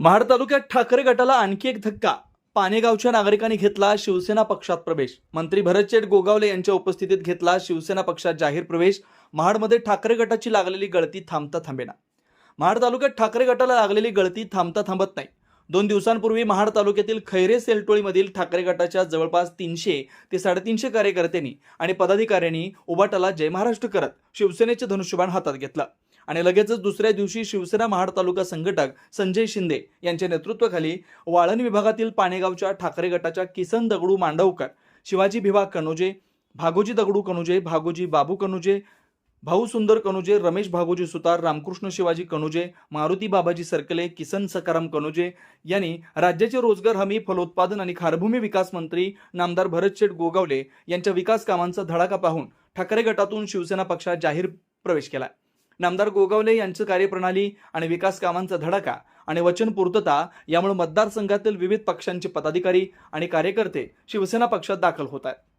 महाड तालुक्यात ठाकरे गटाला आणखी एक धक्का. पानेगावच्या नागरिकांनी घेतला शिवसेना पक्षात प्रवेश. मंत्री भरतचेट गोगावले यांच्या उपस्थितीत घेतला शिवसेना पक्षात जाहीर प्रवेश. महाडमध्ये ठाकरे गटाची लागलेली गळती थांबता थांबेना. महाड तालुक्यात ठाकरे गटाला लागलेली गळती थांबता थांबत नाही. दोन दिवसांपूर्वी महाड तालुक्यातील खैरे सेलटोळीमधील ठाकरे गटाच्या जवळपास तीनशे ते साडेतीनशे कार्यकर्त्यांनी आणि पदाधिकाऱ्यांनी उबाटाला जय महाराष्ट्र करत शिवसेनेचे धनुष्यबाण हातात घेतलं. आणि लगेचच दुसऱ्या दिवशी शिवसेना महाड तालुका संघटक संजय शिंदे यांच्या नेतृत्वाखाली वाळण विभागातील पाणेगावच्या ठाकरे गटाच्या किसन दगडू मांडवकर शिवाजी भिवा कनोजे भागोजी दगडू कनुजे भागोजी बाबू कनुजे भाऊ सुंदर कनुजे रमेश भागोजी सुतार रामकृष्ण शिवाजी कनुजे मारुती बाबाजी सरकले किसन सकाराम कनुजे यांनी राज्याचे रोजगार हमी फलोत्पादन आणि खारभूमी विकास मंत्री नामदार भरतशेठ गोगावले यांच्या विकास कामांचा धडाका पाहून ठाकरे गटातून शिवसेना पक्षात जाहीर प्रवेश केला. नामदार गोगावले यांचं कार्यप्रणाली आणि विकास कामांचा धडाका आणि वचन पूर्तता यामुळे मतदारसंघातील विविध पक्षांचे पदाधिकारी आणि कार्यकर्ते शिवसेना पक्षात दाखल होत आहेत.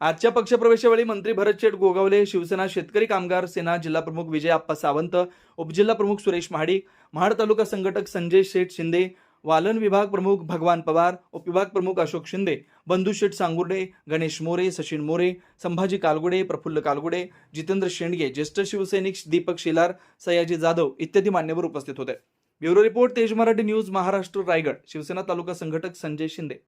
आजच्या पक्षप्रवेशावेळी मंत्री भरत शेठ गोगावले शिवसेना शेतकरी कामगार सेना जिल्हाप्रमुख विजय आप्पा सावंत उपजिल्हाप्रमुख सुरेश महाडिक महाड तालुका संघटक संजय शेठ शिंदे वालन विभाग प्रमुख भगवान पवार उपविभाग प्रमुख अशोक शिंदे बंधू शेठ सांगुर्डे गणेश मोरे सचिन मोरे संभाजी कालगुडे प्रफुल्ल कालगुडे जितेंद्र शेंडगे ज्येष्ठ शिवसैनिक दीपक शेलार सयाजी जाधव इत्यादी मान्यवर उपस्थित होते. Bureau report Tej Marathi news Maharashtra Raigad Shiv Sena taluka संघटक संजय शिंदे.